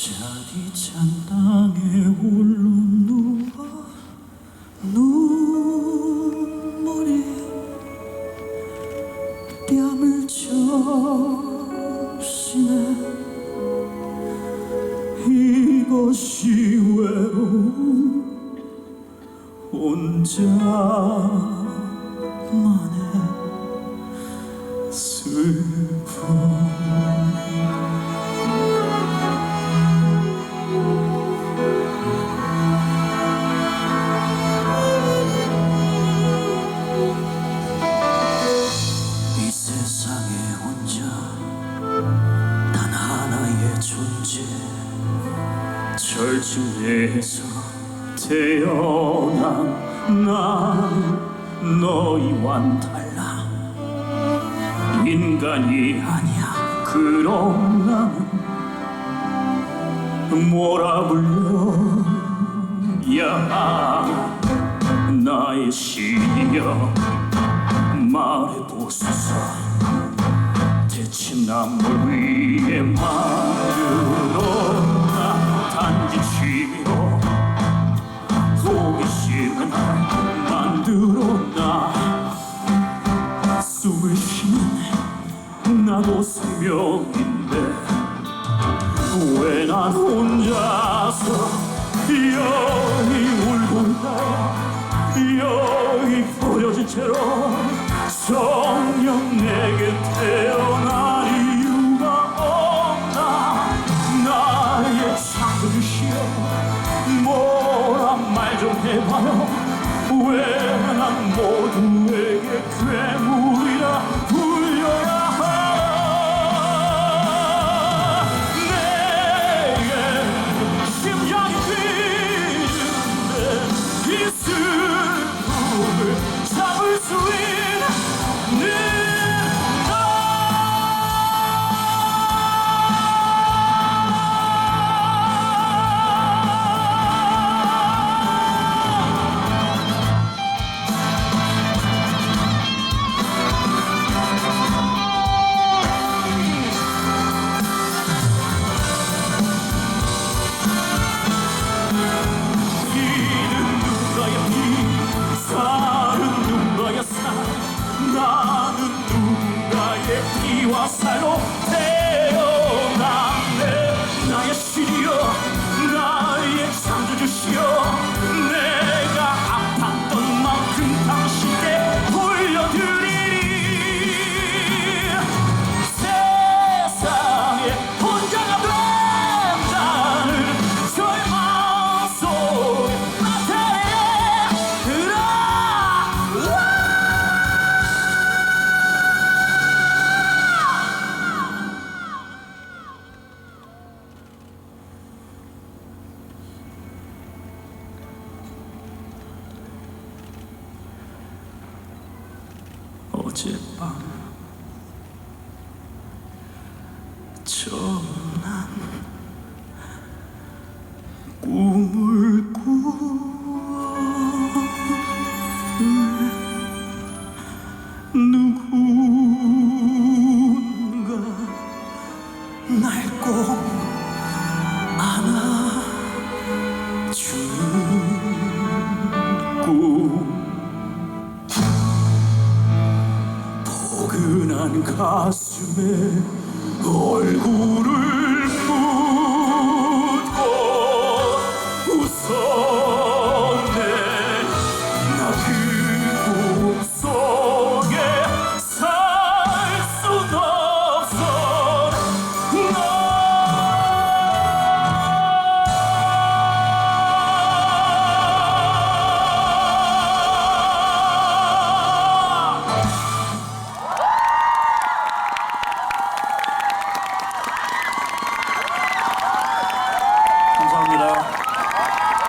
차디찬 땅에 홀로 누워 눈물이 뺨을 적시네. 이것이 외로움 혼자만의 슬픔 존재 절친에서 태어난 난 너희와는 달라. 인간이 아니야 그럼 나는 뭐라 불러야 나의 시여 말해보소서. 대체 남을 위해 만 호기심은 만들었나 숨을 쉬는 나도 생명인데 왜 난 혼자서 여기 울고 있다? 여기 버려진 채로 성령 내게 태어날 이유가 없나 나의 창조주시여 해봐요. 왜 난 모두에게 괴물이라 어젯밤 전한 꿈을 꾸었네 가슴에 얼굴을 묻